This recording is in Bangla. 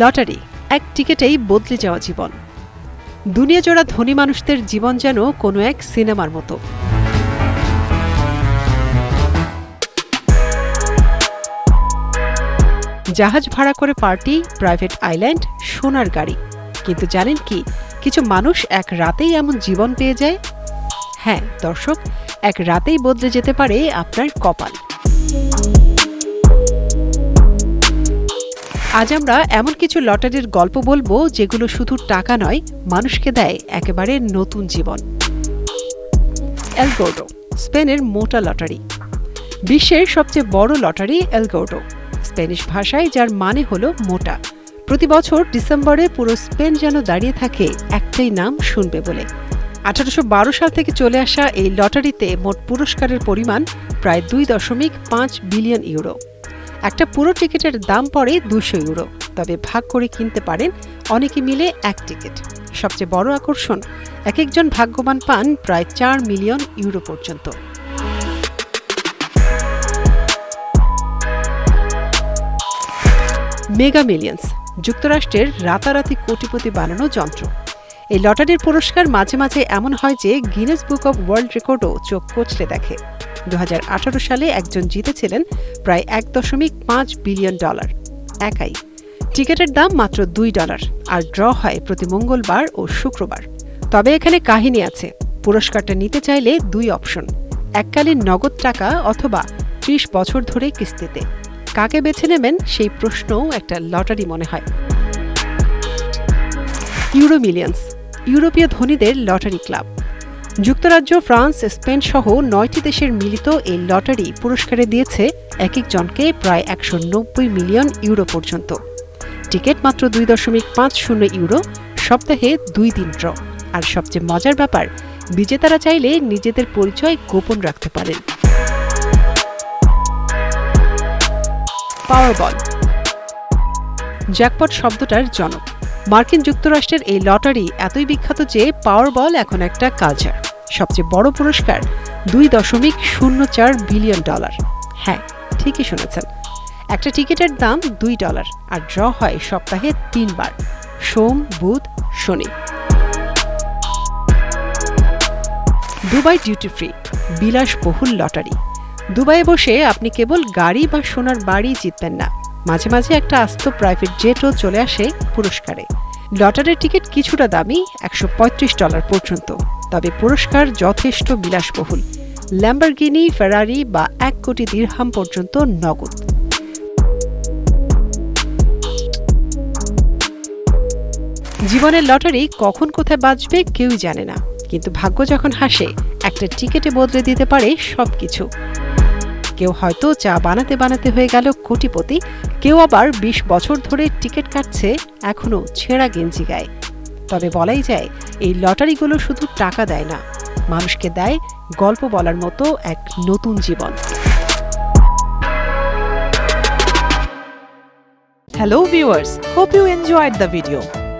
লটারি, এক টিকেটেই বদলে যাওয়া জীবন। দুনিয়া জোড়া ধনী মানুষদের জীবন যেন কোনো এক সিনেমার মতো। জাহাজ ভাড়া করে পার্টি, প্রাইভেট আইল্যান্ড, সোনার গাড়ি। কিন্তু জানেন কি, কিছু মানুষ এক রাতেই এমন জীবন পেয়ে যায়? হ্যাঁ দর্শক, এক রাতেই বদলে যেতে পারে আপনার কপাল। আজ আমরা এমন কিছু লটারির গল্প বলব যেগুলো শুধু টাকা নয়, মানুষকে দেয় একেবারে নতুন জীবন। এলগোর্ডো, স্পেনের মোটা লটারি। বিশ্বের সবচেয়ে বড় লটারি এলগোর্ডো স্প্যানিশ ভাষায় যার মানে হলো মোটা। প্রতি বছর ডিসেম্বরে পুরো স্পেন যেন দাঁড়িয়ে থাকে, একটাই নাম শুনবে বলে। আঠারোশো বারো সাল থেকে চলে আসা এই লটারিতে মোট পুরস্কারের পরিমাণ প্রায় দুই দশমিক পাঁচ বিলিয়ন ইউরো। একটা পুরো টিকিটের দাম পড়ে দুশো ইউরো। তবে ভাগ করে কিনতে পারেন অনেকে মিলে এক টিকিট। সবচেয়ে বড় আকর্ষণ এক একজন ভাগ্যবান পান প্রায় চার মিলিয়ন ইউরো পর্যন্ত। মেগা মিলিয়ন্স, যুক্তরাষ্ট্রের রাতারাতি কোটিপতি বানানো যন্ত্র। এই লটারির পুরস্কার মাঝে মাঝে এমন হয় যে গিনেস বুক অব ওয়ার্ল্ড রেকর্ডও চোখ কচলে দেখে। দু হাজার আঠারো সালে একজন জিতেছিলেন প্রায় এক দশমিক পাঁচ বিলিয়ন ডলার। একাই। টিকিটের দাম মাত্র দুই ডলার, আর ড্র হয় প্রতি মঙ্গলবার ও শুক্রবার। তবে এখানে কাহিনী আছে। পুরস্কারটা নিতে চাইলে দুই অপশন। এককালীন নগদ টাকা অথবা ত্রিশ বছর ধরে কিস্তিতে। কাকে বেছে নেবেন সেই প্রশ্নও একটা লটারি মনে হয়। Euro millions. ইউরোপীয় ধনীদের লটারি ক্লাব। যুক্তরাজ্য, ফ্রান্স, স্পেন সহ নয়টি দেশের মিলিত এই লটারি পুরস্কারে দিয়েছে এক একজনকে প্রায় একশো নব্বই মিলিয়ন ইউরো পর্যন্ত। টিকিট মাত্র দুই দশমিক পাঁচ শূন্য ইউরো, সপ্তাহে দুই দিন ড্র। আর সবচেয়ে মজার ব্যাপার, বিজেতারা চাইলে নিজেদের পরিচয় গোপন রাখতে পারেন। পাওয়ারবল জ্যাকপট শব্দটার জনক। মার্কিন যুক্তরাষ্ট্রের এই লটারি এতই বিখ্যাত যে পাওয়ার বল এখন একটা কালচার। সবচেয়ে বড় পুরস্কার দুই দশমিক শূন্য চার বিলিয়ন ডলার। হ্যাঁ ঠিকই শুনেছেন। একটা টিকিটের দাম দুই ডলার, আর ড্র হয় সপ্তাহে তিনবার। সোম, বুধ, শনি। দুবাই ডিউটি ফ্রি বিলাসবহুল লটারি। দুবাইয়ে বসে আপনি কেবল গাড়ি বা সোনার বাড়ি জিতবেন না। মাঝে মাঝে একটা আস্ত প্রাইভেট জেটও চলে আসে পুরস্কারে। লটারির টিকিট কিছুটা দামি, একশো পঁয়ত্রিশ ডলার পর্যন্ত। তবে পুরস্কার যথেষ্ট বিলাসবহুল। ল্যাম্বারগিনি ফেরারি বা এক কোটি দিরহাম পর্যন্ত নগদ। জীবনের লটারি কখন কোথায় বাজবে কেউই জানে না। কিন্তু ভাগ্য যখন হাসে, একটা টিকিটে বদলে দিতে পারে সবকিছু। কেউ হয়তো চা বানাতে বানাতে হয়ে গেল কোটিপতি, কেউ আবার ২০ বছর ধরে টিকিট কাটছে এখনও ছেঁড়া গেঞ্জি গায়ে। তবে বলাই যায়, এই লটারিগুলো শুধু টাকা দেয় না, মানুষকে দেয় গল্প বলার মতো এক নতুন জীবন। Hello viewers hope you enjoyed the video